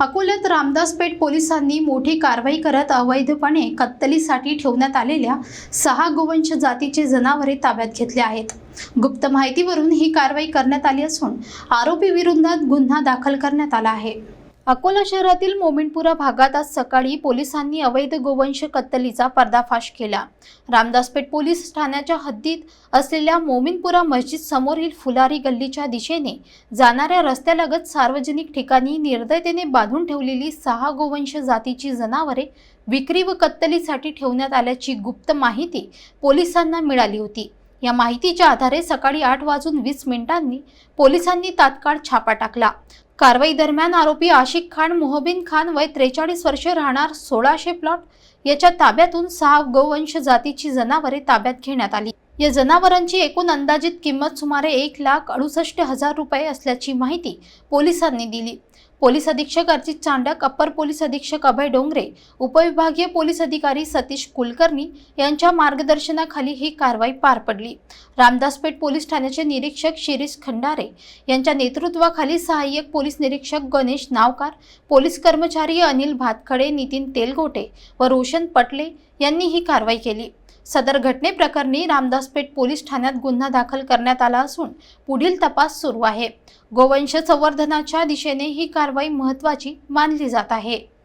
अकोल्यात रामदासपेठ पोलिसांनी मोठी कारवाई करत अवैधपणे कत्तलीसाठी ठेवण्यात आलेल्या सहा गोवंश जातीचे जनावरे ताब्यात घेतले आहेत. गुप्त माहितीवरून ही कारवाई करण्यात आली असून आरोपी विरोधात गुन्हा दाखल करण्यात आला आहे. अकोला शहरातील मोमिनपुरा भागात आज सकाळी पोलिसांनी अवैध गोवंश कत्तलीचा पर्दाफाश केला. रामदासपेठ पोलीस ठाण्याच्या हद्दीत असलेल्या मोमिनपुरा मस्जिद समोरील फुलारी गल्लीच्या दिशेने जाणाऱ्या रस्त्यालगत सार्वजनिक ठिकाणी निर्दयतेने बांधून ठेवलेली सहा गोवंश जातीची जनावरे विक्री व कत्तलीसाठी ठेवण्यात आल्याची गुप्त माहिती पोलिसांना मिळाली होती. या माहितीच्या आधारे सकाळी आठ वाजून वीस मिनिटांनी पोलिसांनी तात्काळ छापा टाकला. कारवाई दरम्यान आरोपी आशिक खान मोहबिन खान वय त्रेचाळीस वर्षे राहणार सोळाशे प्लॉट याच्या ताब्यातून सहा गोवंश जातीची जनावरे ताब्यात घेण्यात आली. या जनावरांची एकूण अंदाजित किंमत सुमारे एक लाख अडुसष्ट हजार रुपये असल्याची माहिती पोलिसांनी दिली. पोलीस अधीक्षक अर्जित चांडक अप्पर पोलीस अधीक्षक अभय डोंगरे उपविभागीय पोलीस अधिकारी सतीश कुलकर्णी यांच्या मार्गदर्शनाखाली ही कारवाई पार पडली. रामदासपेठ पोलीस ठाण्याचे निरीक्षक शिरीष खंडारे यांच्या नेतृत्वाखाली सहाय्यक पोलीस निरीक्षक गणेश नावकार पोलीस कर्मचारी अनिल भातखडे नितीन तेलगोटे व रोशन पटले यांनी ही कारवाई केली. सदर घटनेप्रकरणी रामदासपेठ पोलीस ठाण्यात गुन्हा दाखल करण्यात आला असून पुढील तपास सुरू आहे. गोवंश संवर्धनाच्या दिशेने ही कारवाई महत्त्वाची मानली जात आहे.